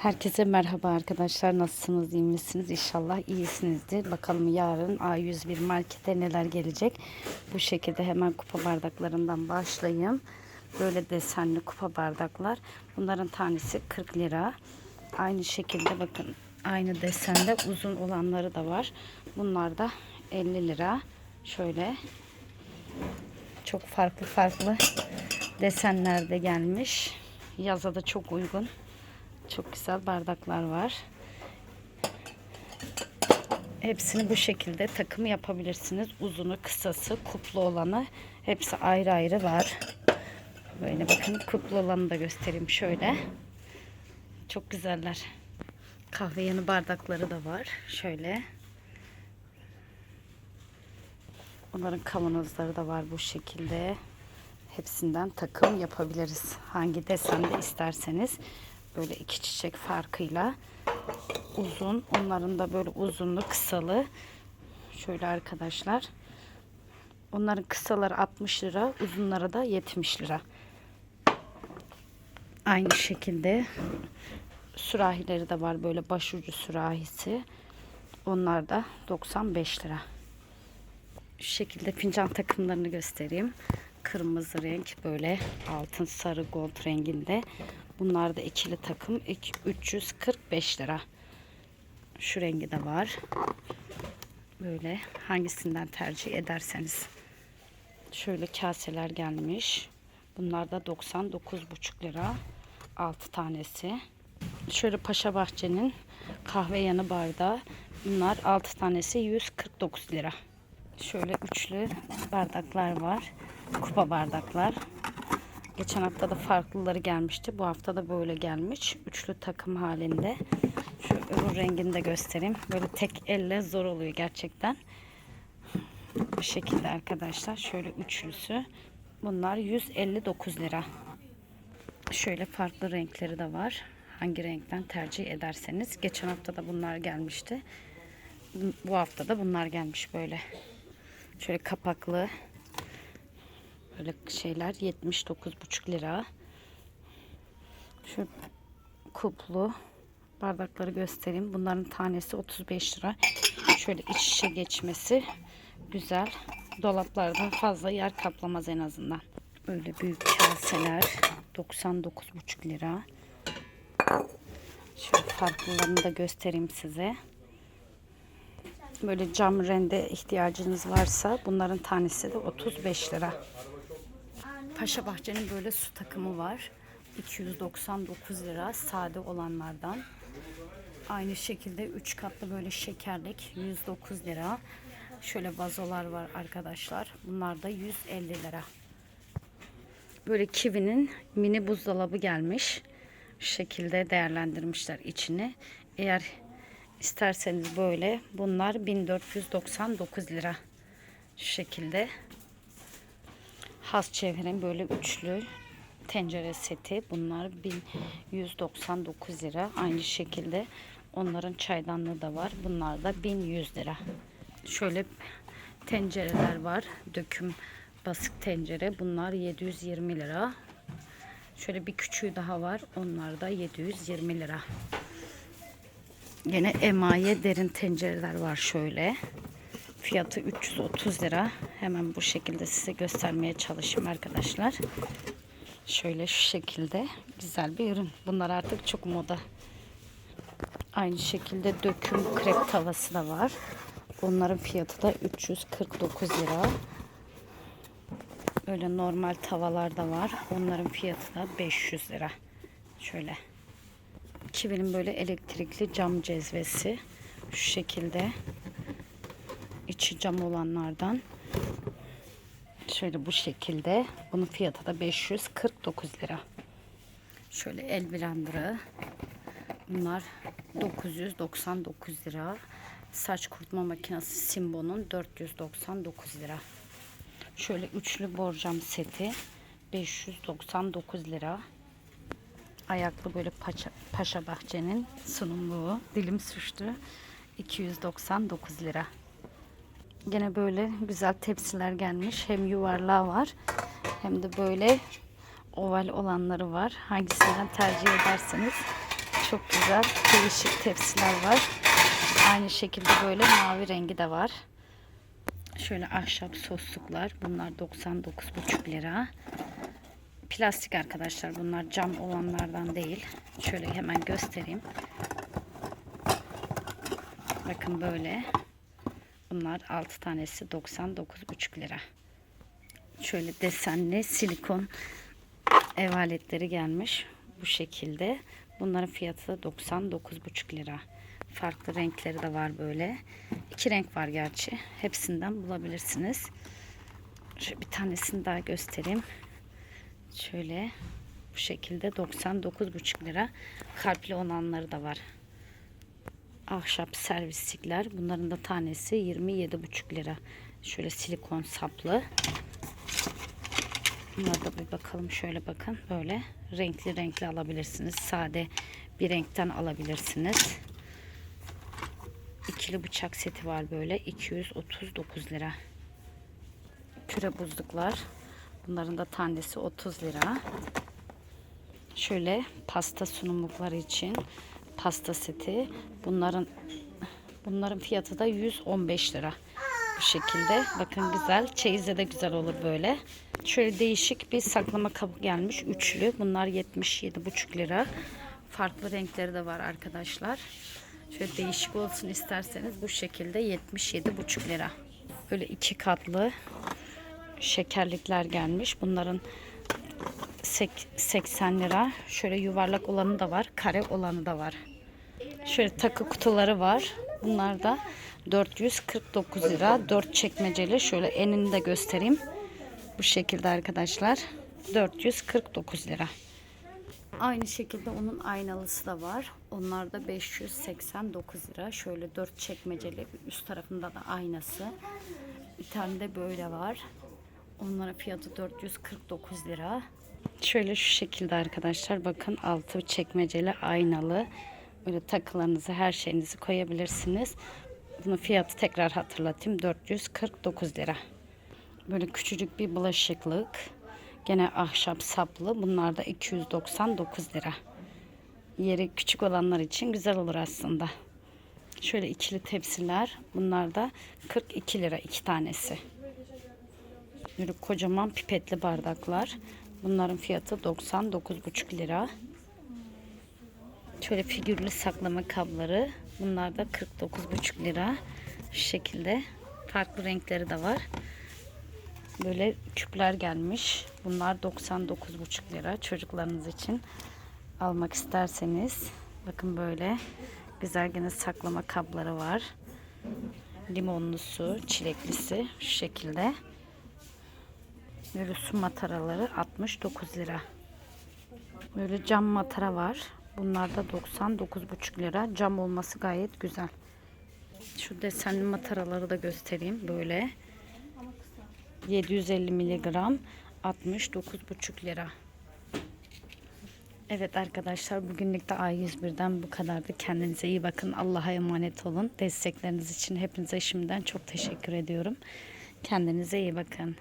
Herkese merhaba arkadaşlar. Nasılsınız? iyi misiniz? İnşallah iyisinizdir. Bakalım yarın A101 markete neler gelecek. Bu şekilde hemen kupa bardaklarından başlayayım. Böyle desenli kupa bardaklar. Bunların tanesi 40 lira. Aynı şekilde bakın aynı desende uzun olanları da var. Bunlar da 50 lira. Şöyle çok farklı farklı desenlerde gelmiş. Yaza da çok uygun. Çok güzel bardaklar var. Hepsini bu şekilde takım yapabilirsiniz. Uzunu, kısası, kuplu olanı hepsi ayrı ayrı var. Böyle bakın kuplu olanı da göstereyim şöyle. Çok güzeller. Kahve yanı bardakları da var. Şöyle. Onların kavanozları da var bu şekilde. Hepsinden takım yapabiliriz. Hangi desende isterseniz. Böyle iki çiçek farkıyla uzun. Onların da böyle uzunlu kısalı. Şöyle arkadaşlar. Onların kısaları 60 lira. Uzunları da 70 lira. Aynı şekilde sürahileri de var. Böyle başucu sürahisi. Onlar da 95 lira. Şu şekilde fincan takımlarını göstereyim. Kırmızı renk böyle altın sarı gold renginde. Bunlar da ikili takım 345 lira. Şu rengi de var. Böyle hangisinden tercih ederseniz. Şöyle kaseler gelmiş. Bunlar da 99,5 lira. 6 tanesi. Şöyle Paşa Bahçe'nin kahve yanı bardağı. Bunlar 6 tanesi 149 lira. Şöyle üçlü bardaklar var. Kupa bardaklar. Geçen hafta da farklıları gelmişti. Bu hafta da böyle gelmiş. Üçlü takım halinde. Şu öbür rengini de göstereyim. Böyle tek elle zor oluyor gerçekten. Bu şekilde arkadaşlar. Şöyle üçlüsü. Bunlar 159 lira. Şöyle farklı renkleri de var. Hangi renkten tercih ederseniz. Geçen hafta da bunlar gelmişti. Bu hafta da bunlar gelmiş böyle. Şöyle kapaklı böyle şeyler 79,5 lira. Şu kuplu bardakları göstereyim. Bunların tanesi 35 lira. Şöyle iç şişe geçmesi güzel. Dolaplarda fazla yer kaplamaz en azından. Böyle büyük kaseler 99,5 lira. Şöyle farklılarını da göstereyim size. Böyle cam rende ihtiyacınız varsa bunların tanesi de 35 lira. Paşa Bahçe'nin böyle su takımı var. 299 lira sade olanlardan. Aynı şekilde 3 katlı böyle şekerlik 109 lira. Şöyle vazolar var arkadaşlar. Bunlar da 150 lira. Böyle Kiwi'nin mini buzdolabı gelmiş. Şu şekilde değerlendirmişler içini. Eğer isterseniz böyle bunlar 1499 lira. Şu şekilde has çevirin böyle üçlü tencere seti. Bunlar 1199 lira. Aynı şekilde onların çaydanlığı da var. Bunlar da 1100 lira. Şöyle tencereler var. Döküm basık tencere. Bunlar 720 lira. Şöyle bir küçüğü daha var. Onlar da 720 lira. Yine emaye derin tencereler var şöyle. Fiyatı 330 lira. Hemen bu şekilde size göstermeye çalışayım arkadaşlar. Şöyle şu şekilde güzel bir ürün. Bunlar artık çok moda. Aynı şekilde döküm krep tavası da var. Onların fiyatı da 349 lira. Öyle normal tavalar da var. Onların fiyatı da 500 lira. Şöyle. Kivi'nin böyle elektrikli cam cezvesi. Şu şekilde. İçi olanlardan. Şöyle bu şekilde. Bunun fiyatı da 549 lira. Şöyle el blenderı. Bunlar 999 lira. Saç kurutma makinesi Simbo'nun 499 lira. Şöyle üçlü borcam seti 599 lira. Ayaklı böyle paşa, paşa bahçenin sunumluğu. Dilim suçtu. 299 lira. Gene böyle güzel tepsiler gelmiş. Hem yuvarlağı var hem de böyle oval olanları var. Hangisinden tercih ederseniz Çok güzel değişik tepsiler var. Aynı şekilde böyle mavi rengi de var. Şöyle ahşap sosluklar. Bunlar 99,5 lira. Plastik arkadaşlar. Bunlar cam olanlardan değil. Şöyle hemen göstereyim. Bakın böyle. Bunlar 6 tanesi 99,5 lira. Şöyle desenli silikon ev aletleri gelmiş. Bu şekilde. Bunların fiyatı da 99,5 lira. Farklı renkleri de var böyle. İki renk var gerçi. Hepsinden bulabilirsiniz. Şöyle bir tanesini daha göstereyim. Şöyle bu şekilde 99,5 lira. Kalpli olanları da var. Ahşap servislikler. Bunların da tanesi 27,5 lira. Şöyle silikon saplı. Bunlara da bir bakalım. Şöyle bakın. Böyle renkli renkli alabilirsiniz. Sade bir renkten alabilirsiniz. İkili bıçak seti var böyle. 239 lira. Küre buzluklar. Bunların da tanesi 30 lira. Şöyle pasta sunumlukları için pasta seti. Bunların bunların fiyatı da 115 lira. Bu şekilde. Bakın güzel. Çeyizde de güzel olur böyle. Şöyle değişik bir saklama kabı gelmiş. Üçlü. Bunlar 77,5 lira. Farklı renkleri de var arkadaşlar. Şöyle değişik olsun isterseniz bu şekilde 77,5 lira. Böyle iki katlı şekerlikler gelmiş. Bunların sek- 80 lira. Şöyle yuvarlak olanı da var. Kare olanı da var. Şöyle takı kutuları var. Bunlar da 449 lira. 4 çekmeceli. Şöyle enini de göstereyim. Bu şekilde arkadaşlar. 449 lira. Aynı şekilde onun aynalısı da var. Onlar da 589 lira. Şöyle 4 çekmeceli. Üst tarafında da aynası. Bir tane de böyle var. Onların fiyatı 449 lira. Şöyle şu şekilde arkadaşlar bakın altı çekmeceli aynalı. Böyle takılarınızı her şeyinizi koyabilirsiniz. Bunun fiyatı tekrar hatırlatayım 449 lira. Böyle küçücük bir bulaşıklık. Gene ahşap saplı. Bunlar da 299 lira. Yeri küçük olanlar için güzel olur aslında. Şöyle ikili tepsiler. Bunlar da 42 lira iki tanesi. Böyle kocaman pipetli bardaklar. Bunların fiyatı 99,5 lira. Şöyle figürlü saklama kabları. Bunlar da 49,5 lira. Şu şekilde. Farklı renkleri de var. Böyle küpler gelmiş. Bunlar 99,5 lira. Çocuklarınız için almak isterseniz. Bakın böyle güzel gene saklama kabları var. Limonlusu, çileklisi şu şekilde. Böyle su mataraları 69 lira. Böyle cam matara var. Bunlar da 99,5 lira. Cam olması gayet güzel. Şu desenli mataraları da göstereyim. Böyle 750 miligram 69,5 lira. Evet arkadaşlar bugünlük de A101'den bu kadardı. Kendinize iyi bakın. Allah'a emanet olun. Destekleriniz için hepinize şimdiden çok teşekkür ediyorum. Kendinize iyi bakın.